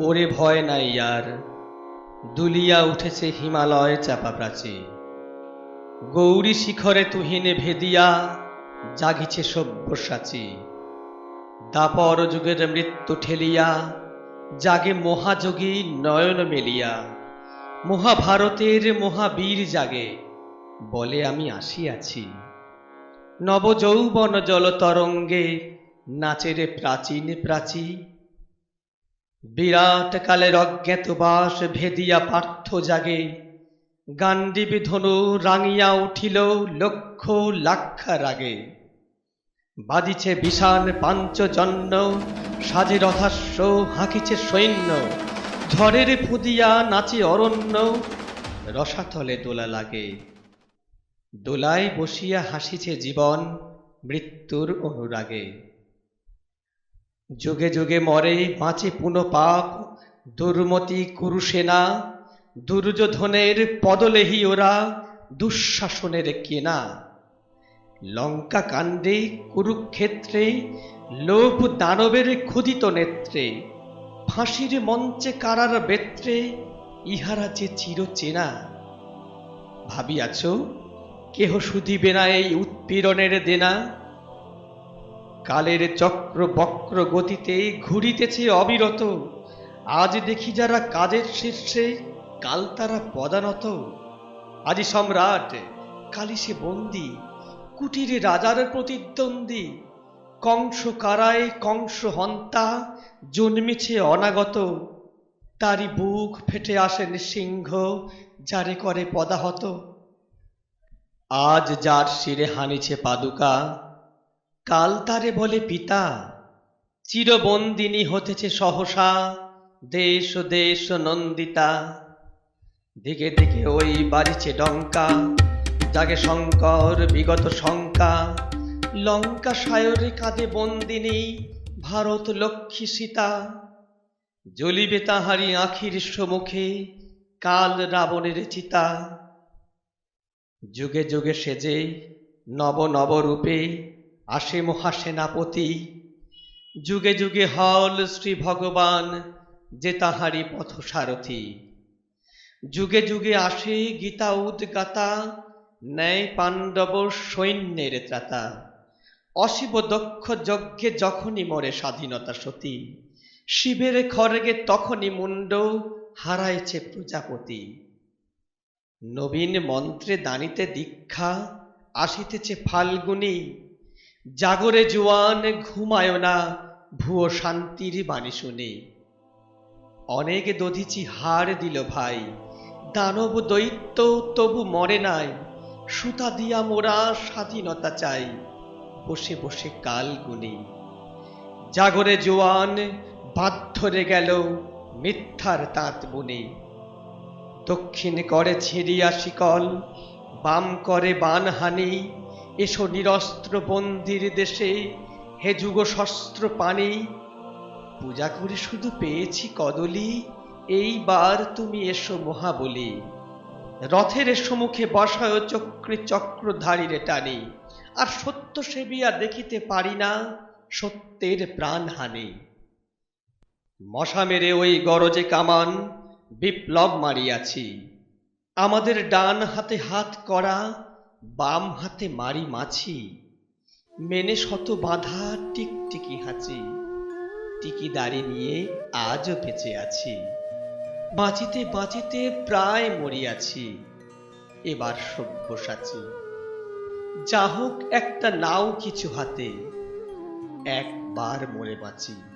ওরে ভয় নাই আর। দুলিয়া উঠেছে হিমালয় চাপা প্রাচী। গৌরী শিখরে তুহিনে ভেদিয়া জাগিছে সব্যসাচী দাপর যুগের মৃত্যু ঠেলিয়া, জাগে মহাযোগী নয়ন মেলিয়া। মহাভারতের মহাবীর জাগে, বলে আমি আসিয়াছি। নবযৌবন জল তরঙ্গে নাচেরে প্রাচীন প্রাচী। বিরাট কালের অজ্ঞাত বাস ভেদিয়া পার্থ জাগে। গান্ডীব ধনু রাঙিয়া উঠিল লক্ষ লাক্ষা রাগে। বাজিছে বিষাণ পাঞ্চজন্য, সাজে রথাস্য, হাঁকিছে সৈন্য, ঝড়ের ফুদিয়া নাচে অরণ্য, রসাতলে দোলা লাগে। দোলায় বসিয়া হাসিছে জীবন মৃত্যুর অনুরাগে। যুগে যুগে মরে, বাঁচে পুনঃ পাপ, দুর্মতি কুরুসেনা, দুর্যোধনের পদলেহি ওরা, দুঃশাসনের কেনা। লঙ্কা কাণ্ডে কুরুক্ষেত্রে লোভ দানবের ক্ষুদিত নেত্রে, ফাঁসির মঞ্চে কারার বেত্রে, ইহারা যে চিরচেনা। ভাবিয়াছ, কেহ শুধিবে না এই উৎপীড়নের দেনা? কালের চক্র বক্র গতিতে ঘুরিতেছে অবিরত। আজ দেখি যারা কাজের শীর্ষে, কাল তারা পদানত। আজি সম্রাট কালি সে বন্দি, কুটিরে রাজার প্রতিদ্বন্দ্বী কংস কারায় কংস হন্তা, জন্মিছে অনাগত। তারই বুক ফেটে আসেন সিংহ, যারে করে পদাহত। আজ যার শিরে হানিছে পাদুকা কাল তারে বলে পিতা, চিরবন্দিনী হতেছে সহসা, দেশ দেশ নন্দিতা। দিকে দিকে ওই বাড়িছে ডঙ্কা জাগে শঙ্কর, বিগত শঙ্কা। লঙ্কা সায়রে কাঁদে বন্দিনী, ভারত লক্ষ্মী সীতা। জ্বলিবে তাহারি আখির সম্মুখে কাল রাবণের চিতা। যুগে যুগে সেজে নব নব রূপে আসে মহাসেনাপতি। যুগে যুগে হল শ্রী ভগবান যে তাহারি পথসারথী। যুগে যুগে আসে গীতা উদ্গাতা, ন্যায় পাণ্ডব সৈন্যের ত্রাতা। অশিব দক্ষ যজ্ঞে যখনই মরে স্বাধীনতা সতী। শিবের খড়গে তখনই মুন্ড হারাইছে প্রজাপতি। নবীন মন্ত্রে দানিতে দীক্ষা, আসিতেছে ফাল্গুনি জাগরে জোয়ান ঘুমায় না, ভুয়ো শান্তির বাণী শুনি। অনেক দধিচি হার দিল ভাই, দানব দৈত্য তবু মরে নাই, সুতা দিয়া মোরা স্বাধীনতা চাই, বসে বসে কাল গুনি। জাগরে জোয়ান বাধ্যরে গেল মিথ্যার তাঁত বুনি। দক্ষিণ করে ছিঁড়িয়া শিকল, বাম করে বানহানি এসো নিরস্ত্র বন্দির দেশে, হে যুগ শস্ত্র পানি। পূজা করে শুধু পেয়েছি কদলি, এইবার তুমি এসো মহাবলী। রথের সম্মুখে বসায় চক্রে চক্রধারীরে টানি। আর সত্য সেবিয়া দেখিতে পারি না সত্যের প্রাণহানি মশা মেরে ওই গরজে কামান, বিপ্লব মারিয়াছি। আমাদের ডান হাতে হাত করা বাম হাতে মারি মাছি, মেনে শত বাঁধা টিকটিকি হাঁচি, টিকি দাড়ি নিয়ে আজও বেঁচে আছি। বাঁচিতে বাঁচিতে প্রায় মরিয়াছি, এবার সব্যসাচী যা হোক একটা নাও কিছু হাতে, একবার মরে বাঁচি।